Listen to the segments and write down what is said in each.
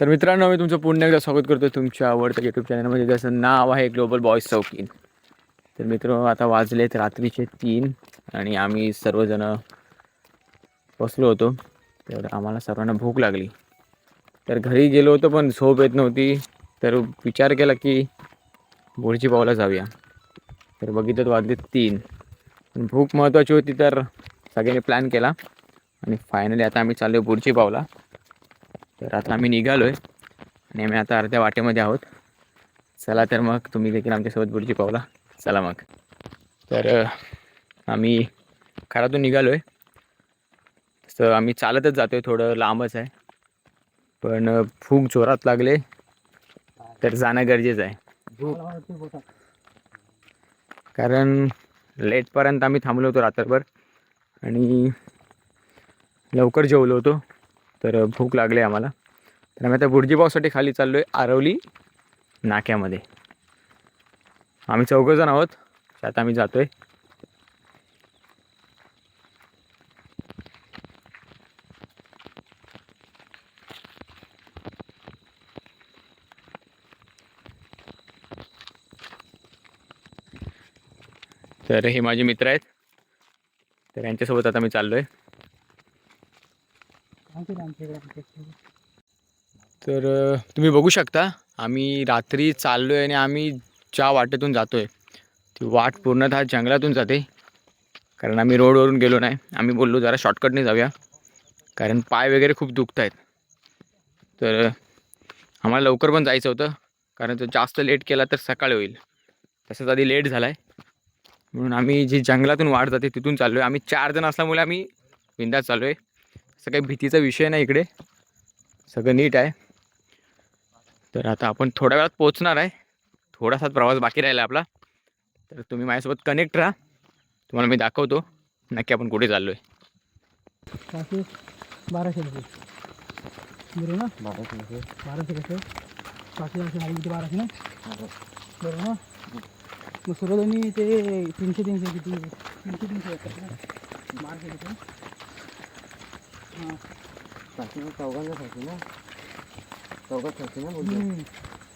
तर मित्रांनो मी तुमचं पुन्हा एकदा स्वागत करतो तुमच्या आवडत्या यूट्यूब चॅनलमध्ये ज्याचं नाव आहे ग्लोबल बॉईज चौकीन तर मित्र आता वाजलेत रात्रीचे तीन आणि आम्ही सर्वजण बसलो होतो. तर आम्हाला सर्वांना भूक लागली. तर घरी गेलो होतो पण झोप येत नव्हती. तर विचार केला की बोरची पावला जाऊया. तर बघितलं वाजले तीन. पण भूक महत्त्वाची होती तर सगळ्यांनी प्लॅन केला. आणि फायनली आता आम्ही चाललो बुरची पावला. तर आता आम्ही निघालो आहे आणि आम्ही आता अर्ध्या वाटेमध्ये आहोत. चला तर मग तुम्ही देखील आमच्यासोबत बुरची पावला. चला मग. तर आम्ही खरातून निघालो आहे तसं आम्ही चालतच जातो आहे थोडं लांबच आहे. पण खूप जोरात लागले. तर जाणं गरजेचं आहे. कारण लेटपर्यंत आम्ही थांबलो होतो रात्रभर. आणि लवकर जेवलो होतो. तर भूक लागली आम्हाला. तर आम्ही आता बुर्जीपावसाठी खाली चाललो आहे आरवली नाक्यामध्ये. आम्ही चौघजण आहोत त्यात आम्ही जातो आहे तर हे माझे मित्र आहेत. तर यांच्यासोबत आता मी चाललो आहे तर तुम्ही बघू शकता आम्ही रात्री चाललो आहे आणि आम्ही ज्या वाटेतून जातो आहे ती वाट पूर्णतः जंगलातून जाते. कारण आम्ही रोडवरून गेलो नाही. आम्ही बोललो जरा शॉर्टकटने जाऊया. कारण पाय वगैरे खूप दुखत आहेत तर आम्हाला लवकर पण जायचं होतं. कारण जर जास्त लेट केला तर सकाळी होईल. तसंच आधी लेट झाला आहे म्हणून आम्ही जी जंगलातून वाट जाते तिथून चाललो आहे आम्ही चार जण असल्यामुळे आम्ही विंदा चाललो आहे असं काही भीतीचा विषय नाही इकडे. सगळं नीट आहे. तर आता आपण थोड्या वेळात पोहोचणार आहे. थोडासाच प्रवास बाकी राहिला आपला. तर तुम्ही माझ्यासोबत कनेक्ट राहा. तुम्हाला मी दाखवतो. नक्की आपण कुठे चाललो आहे बाराशे रुपये. बरोबर ना? बाराशे बाराशे कसे? पाचशे बाराशे बाराशे ना? बरोबर ना? मग सर्वजणी ते तीनशे तीनशे किती? तीनशे तीनशे बाराशे रुपये. हां चौघांसाठी ना.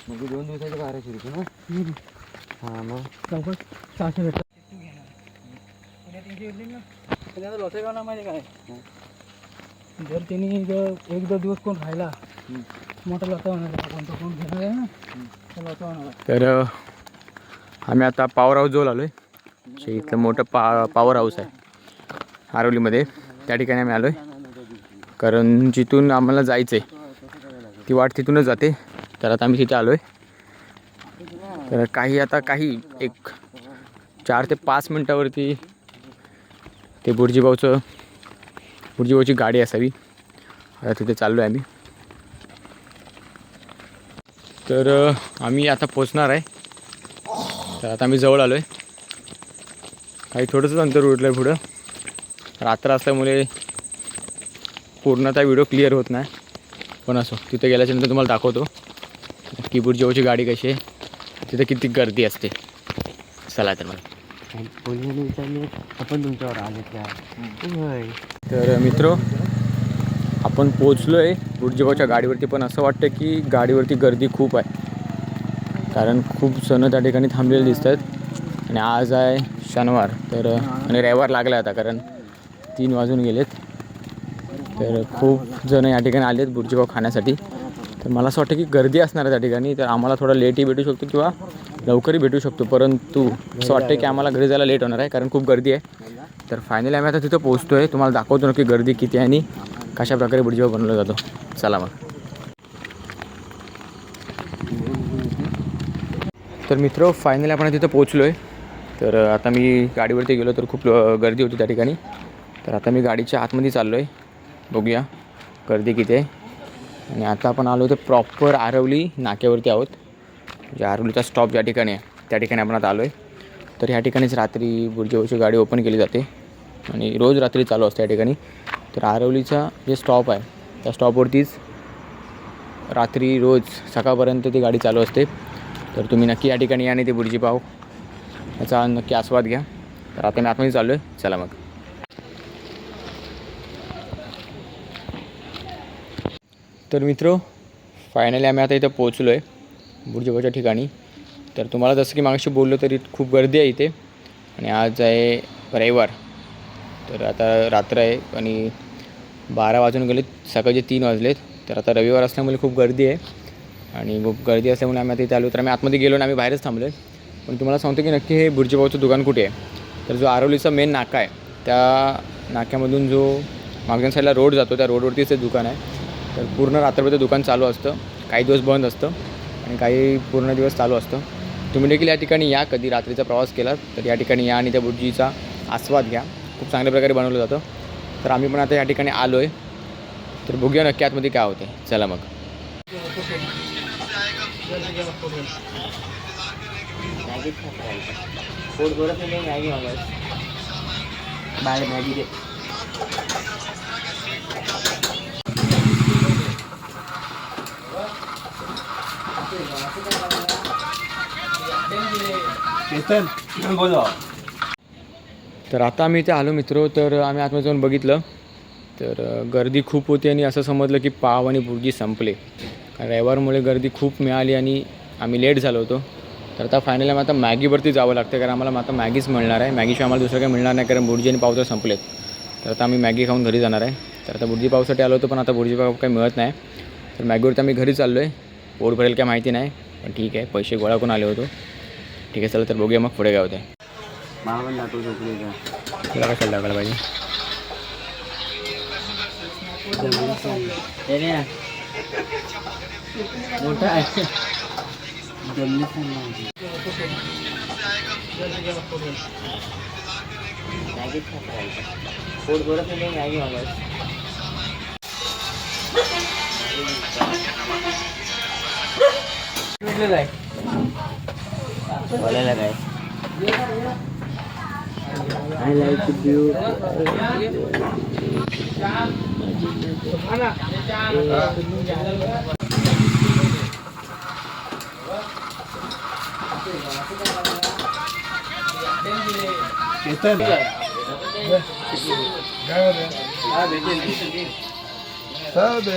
म्हणजे दोन दिवसाचे बाराशे रुपये ना. हां मग? चौकट सहाशे भेटतात माहिती काय जर त्यांनी जर एक दोन दिवस कोण राहिला मोठा लोटा होणार आहे. कोणता कोण घेणार आहे ना? तर लोटा होणार. तर आम्ही आता पॉवर हाऊस जवळ आलो आहे इथलं मोठं पा पॉवर हाऊस आहे. आरवलीमध्ये. त्या ठिकाणी आम्ही आलो आहे कारण जिथून आम्हाला जायचं आहे ती वाट तिथूनच जाते. तर आता आम्ही तिथे आलो आहे तर काही आता काही एक चार ते पाच मिनटावरती ते बुर्जीभाऊचं बुर्जीभाऊची गाडी असावी. आता तिथे चाललो आहे आम्ही. तर आम्ही आता पोचणार आहे. तर आता आम्ही जवळ आलो आहे काही थोडंसंच अंतर उरलं आहे पुढं. रात्र असल्यामुळे पूर्णतः व्हिडिओ क्लिअर होत नाही. पण असो तिथे गेल्याच्यानंतर तुम्हाला दाखवतो. कीबोर्ड जेवची गाडी कशी आहे तिथे किती गर्दी असते. चला तर मला पोलिसांनी विचारले आपण तुमच्यावर आले त्या तर मित्र आपण पोचलो आहे गुडजेबाच्या गाडीवरती. पण असं वाटतं की गाडीवरती गर्दी खूप आहे. कारण खूप जणं त्या ठिकाणी थांबलेले दिसत आहेत आणि आज आहे शनिवार तर आणि रविवार लागला आता कारण तीन वाजून गेलेत. तर खूप जण या ठिकाणी आलेत बुर्जीपाव खाण्यासाठी. तर मला असं वाटतं की गर्दी असणार आहे त्या ठिकाणी तर आम्हाला थोडा लेटही भेटू शकतो किंवा लवकरही भेटू शकतो परंतु असं वाटतं की आम्हाला घरी जायला लेट होणार आहे कारण खूप गर्दी आहे. तर फायनली आम्ही आता तिथं पोहोचतो आहे तुम्हाला दाखवतो नक्की गर्दी किती आहे आणि कशा प्रकारे बुर्जीपाव बनवला जातो. चला मग. तर मित्र फायनली आपण तिथं पोहोचलो आहे तर आता मी गाडीवरती गेलो तर खूप गर्दी होती त्या ठिकाणी. तर आता मी गाडीच्या आतमध्ये चाललो आहे बघूया गर्दी किती आहे. आणि आता आपण आलो तर प्रॉपर आरवली नाक्यावरती आहोत. म्हणजे आरवलीचा स्टॉप ज्या ठिकाणी आहे त्या ठिकाणी आपण आता आलो आहे तर ह्या ठिकाणीच रात्री बुर्जेवरची गाडी ओपन केली जाते. आणि रोज रात्री चालू असते या ठिकाणी. तर आरवलीचा जे स्टॉप आहे त्या स्टॉपवरतीच रात्री रोज सकाळपर्यंत ती गाडी चालू असते. तर तुम्ही नक्की या ठिकाणी या आणि ते बुर्जी पाव याचा नक्की आस्वाद घ्या. तर आता मी आतमध्ये चालू आहे चला मग. तर मित्र फायनली आम्ही आता इथं पोचलो आहे बुर्जीबाच्या ठिकाणी. तर तुम्हाला जसं की मागशी बोललो तरी खूप गर्दी आहे इथे. आणि आज आहे रविवार. तर आता रात्र आहे आणि बारा वाजून गेलेत सकाळचे तीन वाजलेत. तर आता रविवार असल्यामुळे खूप गर्दी आहे. आणि खूप गर्दी असल्यामुळे आम्ही आता इथे आलो तर आम्ही आतमध्ये गेलो आणि आम्ही बाहेरच थांबलो आहे पण तुम्हाला सांगतो की नक्की हे बुर्जीबाऊचं दुकान कुठे आहे? तर जो आरोलीचा मेन नाका आहे त्या नाक्यामधून जो मागच्या साईडला रोड जातो त्या रोडवरतीच ते दुकान आहे. तर पूर्ण रात्रभर ते दुकान चालू असतं. काही दिवस बंद असतं आणि काही पूर्ण दिवस चालू असतं. तुम्ही देखील या ठिकाणी या. कधी रात्रीचा प्रवास केलात तर या ठिकाणी या आणि त्या बुर्जीचा आस्वाद घ्या. खूप चांगल्या प्रकारे बनवलं जातं. तर आम्ही पण आता या ठिकाणी आलो आहे तर बघूया नक्की आतमध्ये काय होते चला मग. बाहेर मॅगी बोला तर आता आम्ही इथे आलो मित्र तर आम्ही आतमध्ये जाऊन बघितलं. तर गर्दी खूप होती आणि असं समजलं की पाव आणि बुर्जी संपले. कारण रविवारमुळे गर्दी खूप मिळाली आणि आम्ही लेट झालो होतो. तर आता फायनली आम्ही आता मॅगीवरती जावं लागतं कारण आम्हाला आता मॅगीच मिळणार आहे. मॅगीशिवाय आम्हाला दुसरं काही मिळणार नाही कारण बुर्जी आणि पाव तर संपलेत. तर आता आम्ही मॅगी खाऊन घरी जाणार आहे. तर आता बुर्जी पावसाठी आलो होतो पण आता बुर्जी पाव काही मिळत नाही. तर मॅगीवरती आम्ही घरी चाललो आहे पोट भरेल काय माहिती नाही पण ठीक आहे. पैसे गोळा करून आले होतो. ठीक आहे चला तर बघूया मग पुढे काय होते मागून दाखव झोपली तुला कशाला पाहिजे. मोठा आहे. पोट भरत नाही Maggi Wala lang. I like the view. Ketan. Sabe? Sabe?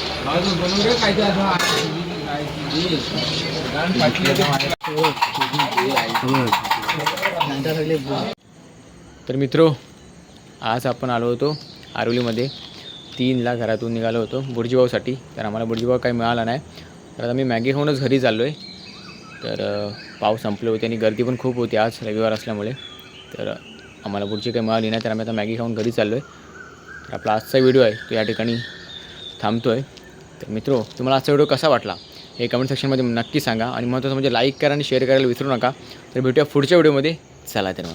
तर मित्रो आज आपण आलो होतो आरोलीमध्ये. तीनला घरातून निघालो होतो बुर्जीभाऊसाठी तर आम्हाला बुर्जीभाऊ काही मिळाला नाही. तर आता मी मॅगी खाऊनच घरी चाललो आहे तर पाव संपले होते आणि गर्दी पण खूप होती आज रविवार असल्यामुळे. तर आम्हाला बुर्जी काही मिळाली नाही तर आम्ही आता मॅगी खाऊन घरी चाललो आहे तर आपला आजचा व्हिडिओ आहे तो या ठिकाणी थांबतो आहे तर मित्रो तुम्हाला आजचा व्हिडिओ कसा वाटला? हे कमेंट सेक्शनमध्ये नक्की सांगा. आणि महत्त्वाचं म्हणजे लाईक करा आणि शेअर करायला विसरू नका. तर भेटूया पुढच्या व्हिडिओमध्ये. चला तर मग.